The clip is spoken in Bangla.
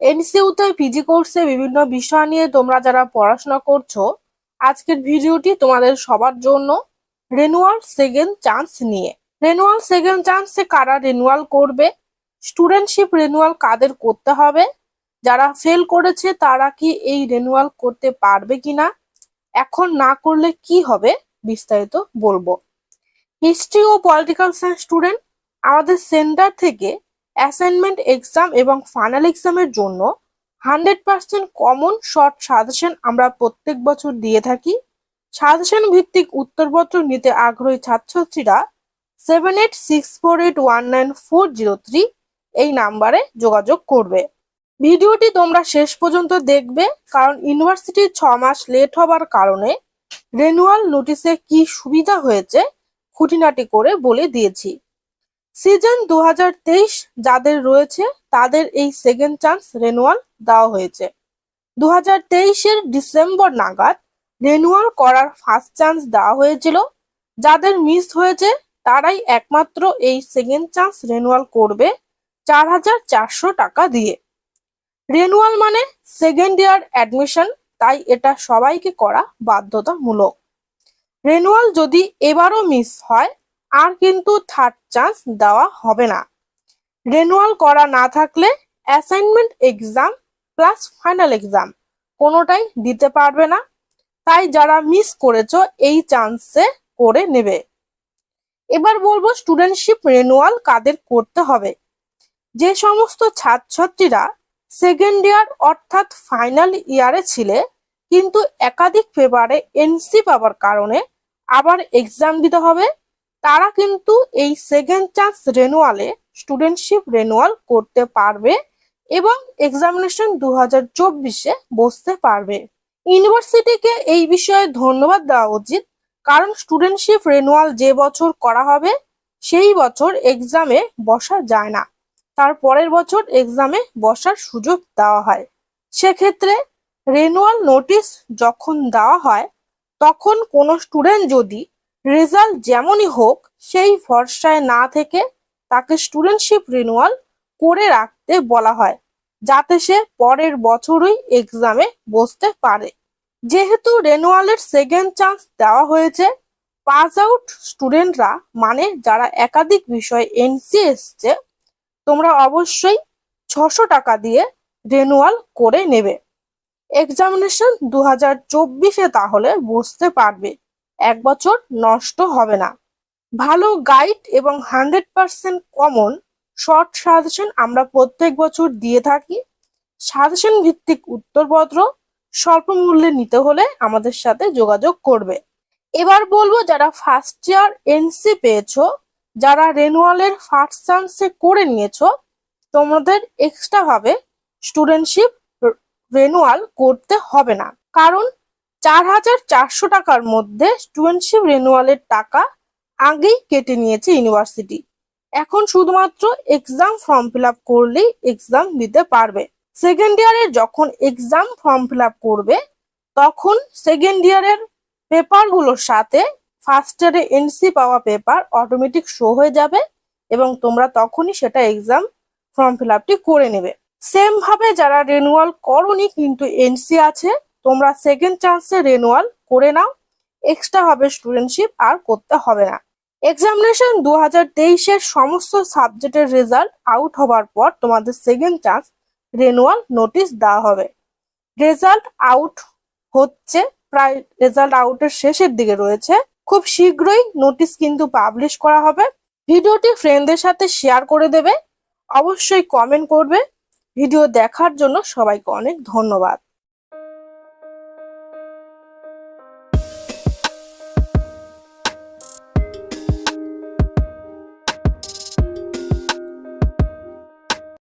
এনসিইউতে পিজি কোর্সে বিভিন্ন বিষয় নিয়ে তোমরা যারা পড়াশোনা করছ, আজকের ভিডিওটি তোমাদের সবার জন্য রেনুয়াল সেকেন্ড চান্স নিয়ে। রেনুয়াল সেকেন্ড চান্সে কারা রেনুয়াল করবে? স্টুডেন্টশিপ রেনুয়াল কাদের করতে হবে? যারা ফেল করেছে, তারা কি এই রেনুয়াল করতে পারবে কিনা? এখন না করলে কি হবে? বিস্তারিত বলব। হিস্ট্রি ও পলিটিক্যাল সায়েন্স স্টুডেন্ট আমাদের সেন্টার থেকে অ্যাসাইনমেন্ট এক্সাম এবং ফাইনাল এক্সামের জন্য hundred percent common short suggestion আমরা প্রত্যেক বছর দিয়ে থাকি। সাজেশন ভিত্তিক উত্তরপত্র নিতে আগ্রহী ছাত্রছাত্রীরা seven eight six four eight one nine four zero three এই নাম্বারে যোগাযোগ করবে। ভিডিওটি তোমরা শেষ পর্যন্ত দেখবে কারণ ইউনিভার্সিটি ছ মাস লেট হবার কারণে রেনুয়াল নোটিশে কি সুবিধা হয়েছে খুঁটিনাটি করে বলে দিয়েছি। সিজন দু হাজার তেইশ যাদের রয়েছে, তাদের এই সেকেন্ড চান্স রেনুয়াল দেওয়া হয়েছে। দু এর ডিসেম্বর নাগাদ রেনুয়াল করার ফার্স্ট চান্স দেওয়া হয়েছিল। যাদের মিস হয়েছে, তারাই একমাত্র এই সেকেন্ড চান্স রেনুয়াল করবে চার হাজার চারশো টাকা দিয়ে। রেনুয়াল মানে সেকেন্ড ইয়ার অ্যাডমিশন তাই এটা সবাইকে করা বাধ্যতামূলক। রেনুয়াল যদি এবারও মিস হয় আর কিন্তু থার্ড চান্স দেওয়া হবে না। রেনুয়াল করা না থাকলে assignment exam plus final exam কোনোটাই দিতে পারবে না। তাই যারা মিস করেছ, এই চান্সে করে নেবে। এবার বলব স্টুডেন্টশিপ রেনুয়াল কাদের করতে হবে। যে সমস্ত ছাত্রছাত্রীরা সেকেন্ড ইয়ার অর্থাৎ ফাইনাল ইয়ারে ছিলে, কিন্তু একাধিক পেপারে এনসি পাওয়ার কারণে আবার এক্সাম দিতে হবে। তারা কিন্তু এই সেকেন্ড চান্স রেনুয়ালে স্টুডেন্টশিপ রেনুয়াল করতে পারবে এবং এক্সামিনেশন দু হাজার চব্বিশে বসতে পারবে। ইউনিভার্সিটিকে এই বিষয়ে ধন্যবাদ দেওয়া উচিত, কারণ স্টুডেন্টশিপ রেনুয়াল যে বছর করা হবে, সেই বছর এক্সামে বসা যায় না। তার পরের বছর এক্সামে বসার সুযোগ দেওয়া হয়। সেক্ষেত্রে রেনুয়াল নোটিশ যখন দেওয়া হয়, তখন কোনো স্টুডেন্ট যদি রেজাল্ট যেমনই হোক, সেই ভরসায় না থেকে তাকে স্টুডেন্টশিপ রিনুয়াল করে রাখতে বলা হয়, যাতে সে পরের বছরই এক্সামে বসতে পারে। যেহেতু রেনুয়ালের সেকেন্ড চান্স দেওয়া হয়েছে পাস আউট স্টুডেন্টরা মানে যারা একাধিক বিষয়ে এনসি এসছে তোমরা অবশ্যই ছশো টাকা দিয়ে রেনুয়াল করে নেবে। এক্সামিনেশন দু হাজার চব্বিশে তাহলে বসতে পারবে। এক বছর নষ্ট হবে না। ভালো গাইড এবং hundred percent common short suggestion আমরা প্রত্যেক বছর দিয়ে থাকি। সাজেশন ভিত্তিক উত্তরপত্র স্বল্প মূল্যে নিতে হলে আমাদের সাথে যোগাযোগ করবে। এবার বলব যারা ফার্স্ট ইয়ার এনসি পেয়েছ, যারা রেনুয়ালের ফার্স্ট চান্সে করে নিয়েছো, তোমাদের এক্সট্রা ভাবে স্টুডেন্টশিপ রেনুয়াল করতে হবে না। কারণ চার হাজার চারশো টাকার মধ্যে স্টুডেন্টশিপ রেনুয়ালের টাকা আগেই কেটে নিয়েছে ইউনিভার্সিটি। এখন শুধুমাত্র এক্সাম ফর্ম ফিল আপ করলেই এক্সাম দিতে পারবে। সেকেন্ড ইয়ারে যখন এক্সাম ফর্ম ফিল আপ করবে, তখন সেকেন্ড ইয়ারের পেপারগুলোর সাথে ফার্স্ট ইয়ারে এনসি পাওয়া পেপার অটোমেটিক শো হয়ে যাবে এবং তোমরা তখনই সেটা এক্সাম ফর্ম ফিল আপটি করে নেবে। সেম ভাবে যারা রেনুয়াল করনি কিন্তু এনসি আছে তোমরা সেকেন্ড চান্সে রেনুয়াল করে নাও। এক্সট্রা হবে স্টুডেন্টশিপ আর করতে হবে না। এক্সামিনেশন দু হাজার তেইশের সমস্ত সাবজেক্টের রেজাল্ট আউট হবার পর তোমাদের সেকেন্ড চান্স রেনুয়াল নোটিশ দেওয়া হবে। রেজাল্ট আউট হচ্ছে, প্রায় রেজাল্ট আউটের শেষের দিকে রয়েছে। খুব শীঘ্রই নোটিশ কিন্তু পাবলিশ করা হবে। ভিডিওটি ফ্রেন্ডদের সাথে শেয়ার করে দেবে। অবশ্যই কমেন্ট করবে। ভিডিও দেখার জন্য সবাইকে অনেক ধন্যবাদ।